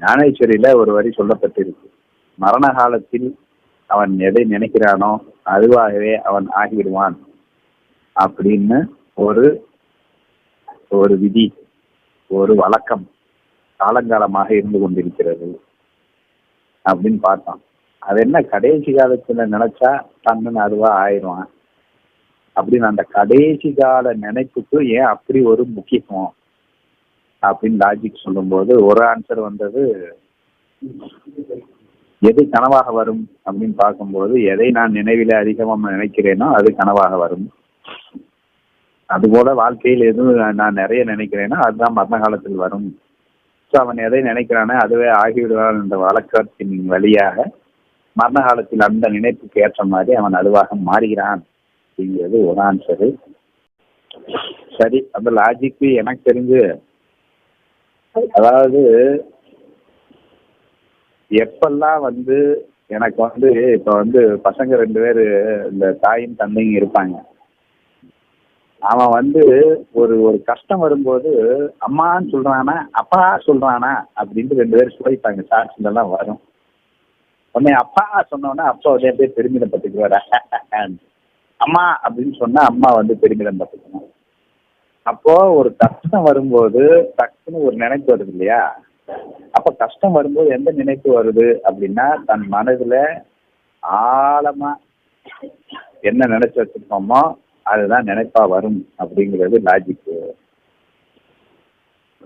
ஞானேஸ்வரியில ஒரு வரி சொல்லப்பட்டிருக்கு. மரண காலத்தில் அவன் எதை நினைக்கிறானோ அதுவாகவே அவன் ஆகிவிடுவான் அப்படின்னு ஒரு ஒரு விதி ஒரு வழக்கம் காலங்காலமாக இருந்து கொண்டிருக்கிறது அப்படின்னு பார்த்தோம் அது என்ன கடைசி காலத்துல நினைச்சா தன்னு அதுவா ஆயிடுவான். அப்படின்னு அந்த கடைசி கால நினைப்புக்கு ஏன் அப்படி ஒரு முக்கியத்துவம்? அப்படின்னு லாஜிக் சொல்லும்போது ஒரு ஆன்சர் வந்தது எது கனவாக வரும் அப்படின்னு பார்க்கும்போது எதை நான் நினைவில் அதிகமாக நினைக்கிறேனோ அது கனவாக வரும். அதுபோல வாழ்க்கையில் எதுவும் நான் நிறைய நினைக்கிறேனோ அதுதான் மரண காலத்தில் வரும். ஸோ அவன் எதை நினைக்கிறானோ அதுவே ஆகிவிடுவான் என்ற வழக்கத்தின் வழியாக மரண காலத்தில் அந்த நினைப்புக்கு ஏற்ற மாதிரி அவன் அதுவாக மாறுகிறான் அப்படிங்கிறது ஒரு ஆன்சரு சரி அந்த லாஜிக்கு எனக்கு தெரிஞ்சு அதாவது எப்பெல்லாம் வந்து எனக்கு வந்து இப்ப வந்து பசங்க ரெண்டு பேரு இந்த தாயும் தந்தையும் இருப்பாங்க. அவன் வந்து ஒரு ஒரு கஷ்டம் வரும்போது அம்மான்னு சொல்றானா அப்பா சொல்றானா அப்படின்ட்டு ரெண்டு பேரும் சுவைப்பாங்க. எல்லாம் வரும். உடனே அப்பா சொன்னோடனே அப்பா உடனே அப்படியே பெருமிதப்பட்டுக்குவாரா அம்மா அப்படின்னு சொன்னா அம்மா வந்து பெருமிதம் பட்டுக்கணும். அப்போ ஒரு கஷ்டம் வரும்போது டக்குன்னு ஒரு நினைப்பு வருது இல்லையா? அப்ப கஷ்டம் வரும்போது எந்த நினைப்பு வருது அப்படின்னா தன் மனதுல ஆழமா என்ன நினைச்சு வச்சிருக்கோமோ அதுதான் நினைப்பா வரும் அப்படிங்கிறது லாஜிக்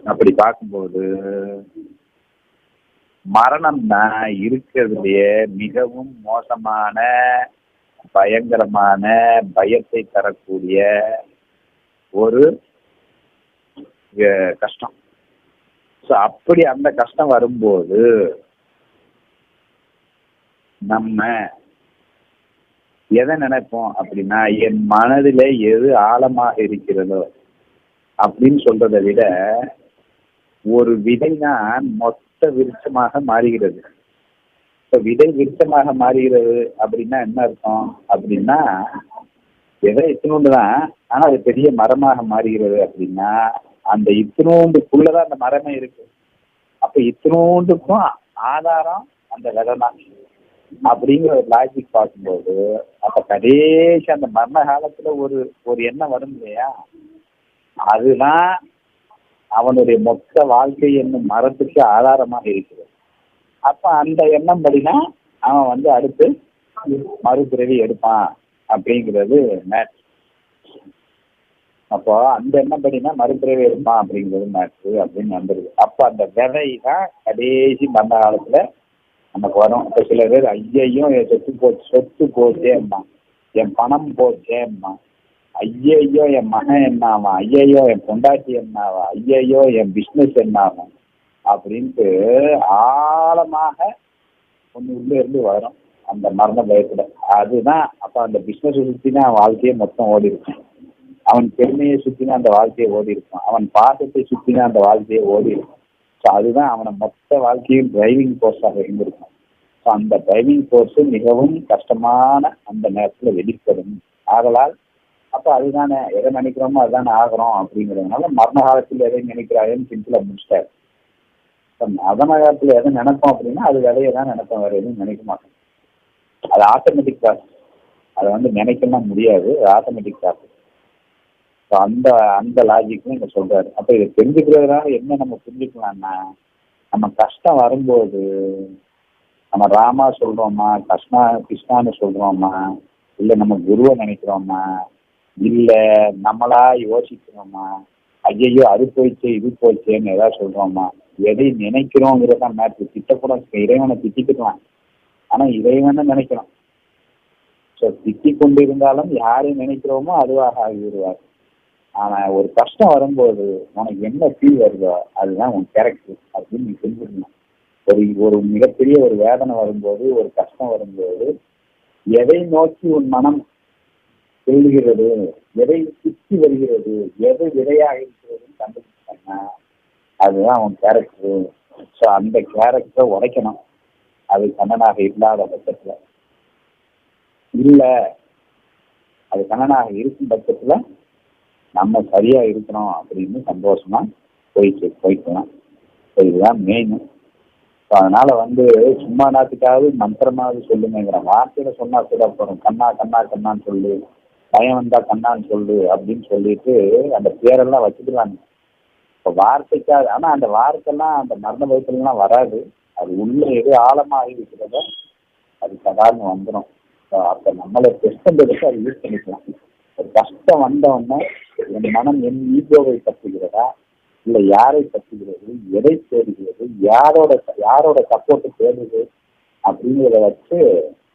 அப்படி பார்க்கும்போது மரணம் தான் இருக்கிறதுலயே மிகவும் மோசமான பயங்கரமான பயத்தை தரக்கூடிய ஒரு கஷ்டம். ஸோ அப்படி அந்த கஷ்டம் வரும்போது நம்ம எதை நினைப்போம் அப்படின்னா என் மனதில எது ஆழமாக இருக்கிறதோ அப்படின்னு சொல்றதை விட ஒரு விதை தான் மொத்த விருட்சமாக மாறுகிறது. இப்போ விதை விருட்சமாக மாறுகிறது அப்படின்னா என்ன அர்த்தம்? அப்படின்னா விதை இத்தினோண்டு தான் ஆனா அது பெரிய மரமாக மாறுகிறது அப்படின்னா அந்த இத்தினோண்டுக்குள்ளதான் அந்த மரமே இருக்கு. அப்ப இத்தினோண்டுக்கும் ஆதாரம் அந்த விதை தான் அப்படிங்கிற ஒரு லாஜிக் பார்க்கும்போது அப்ப கடைசி அந்த மரண காலத்துல ஒரு ஒரு எண்ணம் வரும் இல்லையா? அதுதான் அவனுடைய மொத்த வாழ்க்கை என்னும் மரத்துக்கு ஆதாரமாக இருக்கிறது. அப்ப அந்த எண்ணம் படினா அவன் வந்து அடுத்து மறுபிறவி எடுப்பான். அப்படிங்கிறது மேட்ச் அப்போ அந்த என்ன படினா மறுபிறவி இருப்பான் அப்படிங்கிறது மேட்ச் அப்படின்னு வந்துருது. அப்ப அந்த விதை தான் கடைசி மரண காலத்துல நமக்கு வரும். இப்போ சில பேர் ஐயையும் என் சொத்து போச்சு சொத்து போச்சேம்மா. என் பணம் போச்சேம்மா. ஐயையோ என் மகன் என்ன ஆவான் ஐயையோ என் பொண்டாட்டி என்ன ஆவான் ஐயையோ என் பிஸ்னஸ் என்ன ஆகும் அப்படின்ட்டு ஆழமாக ஒன்று உள்ளே இருந்து வரும். அந்த மரண பயத்துல. அதுதான் அப்போ அந்த பிசினஸ் சுற்றினா வாழ்க்கையே மொத்தம் ஓடி இருக்கும். அவன் பெருமையை சுத்தினா அந்த வாழ்க்கையை ஓடி இருக்கும். அவன் பாசத்தை சுத்தினா அந்த வாழ்க்கையை ஓடி இருக்கும். ஸோ அதுதான் அவனை மொத்த வாழ்க்கையும் டிரைவிங் கோர்ஸாக இருந்திருக்கும். ஸோ அந்த டிரைவிங் கோர்ஸ் மிகவும் கஷ்டமான அந்த நேரத்தில் வெளிப்படும். ஆகலால் அப்போ அதுதானே எதை நினைக்கிறோமோ அதுதானே ஆகிறோம் அப்படிங்கிறதுனால மரண காலத்தில் எதை நினைக்கிறாயன்னு சிம்பிளாக முடிச்சிட்டாரு. மரண காலத்தில் எதை நினைப்போம் அப்படின்னா அது வேலையை தான் நினைப்போம் வேறு எதுவும் நினைக்க மாட்டோம். அது ஆட்டோமேட்டிக் ப்ராசஸ் அதை வந்து நினைக்கலாம் முடியாது அது ஆட்டோமேட்டிக் ப்ராசஸ் ஸோ அந்த அந்த லாஜிக்கும் இங்கே சொல்கிறாரு அப்போ இதை தெரிஞ்சுக்கிறதுனால என்ன நம்ம புரிஞ்சுக்கலாம்னா நம்ம கஷ்டம் வரும்போது நம்ம ராமா சொல்கிறோமா கிருஷ்ணா கிருஷ்ணான்னு சொல்கிறோமா இல்லை நம்ம குருவை நினைக்கிறோமா இல்லை நம்மளா யோசிக்கிறோமா ஐயையோ அது போயிடுச்சு இது போயிடுச்சேன்னு ஏதாவது சொல்கிறோமா எதை நினைக்கிறோங்கிறதான் மேட்ரு திட்டக்கூட இறைவனை திட்டிக்கலாம் ஆனால் இறைவனை நினைக்கிறோம் ஸோ திட்டி கொண்டு இருந்தாலும் யாரை நினைக்கிறோமோ அதுவாக ஆகிவிடுவார். ஆனா ஒரு கஷ்டம் வரும்போது உனக்கு என்ன ஃபீல் வருதோ அதுதான் உன் கேரக்டர் அப்படின்னு நீ தெரிஞ்சுக்கணும் ஒரு ஒரு மிகப்பெரிய ஒரு வேதனை வரும்போது ஒரு கஷ்டம் வரும்போது எதை நோக்கி உன் மனம் செல்கிறது எதை சுற்றி வருகிறது எது விதையாக இருக்கிறதுன்னு கண்டுபிடிச்சாங்கன்னா அதுதான் உன் கேரக்டர் ஸோ அந்த கேரக்டரை உடைக்கணும். அது கண்ணனாக இல்லாத பட்சத்துல. இல்லை அது கண்ணனாக இருக்கும் பட்சத்துல நம்ம சரியா இருக்கிறோம் அப்படின்னு சந்தோஷமா போயிட்டு போய்க்கலாம் இதுதான் மெயின் ஸோ அதனால வந்து சும்மா நாத்துக்காவது மந்திரமாவது சொல்லுங்கிற வார்த்தையில சொன்னா கூட போறோம் கண்ணா கண்ணா கண்ணான்னு சொல்லு. பயம் வந்தா கண்ணான்னு சொல்லு அப்படின்னு சொல்லிட்டு அந்த பேரெல்லாம் வச்சுக்கலாங்க இப்போ வார்த்தைக்காக ஆனால் அந்த வார்த்தைலாம் அந்த மரண பயத்துலலாம் வராது. அது உள்ள எது ஆழமாகி இருக்கிறதோ அது சடால்னு வந்துடும் அப்போ நம்மளை கஷ்டம் எடுத்து அதை யூஸ் பண்ணிக்கலாம். ஒரு கஷ்டம் வந்தவுடனே என் மனம் என் ஈகோவை பற்றுகிறதா இல்லை யாரை பற்றுகிறது எதை தேடுகிறது? யாரோட யாரோட சப்போர்ட்டு தேடுது அப்படிங்கிறத வச்சு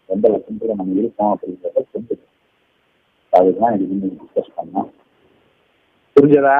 எந்த லட்சத்தில் நம்ம இருக்கோம் அப்படிங்கிறத தெரிஞ்சுக்கணும் அதுதான் இது டிஸ்கஸ் பண்ணோம். புரிஞ்சதா?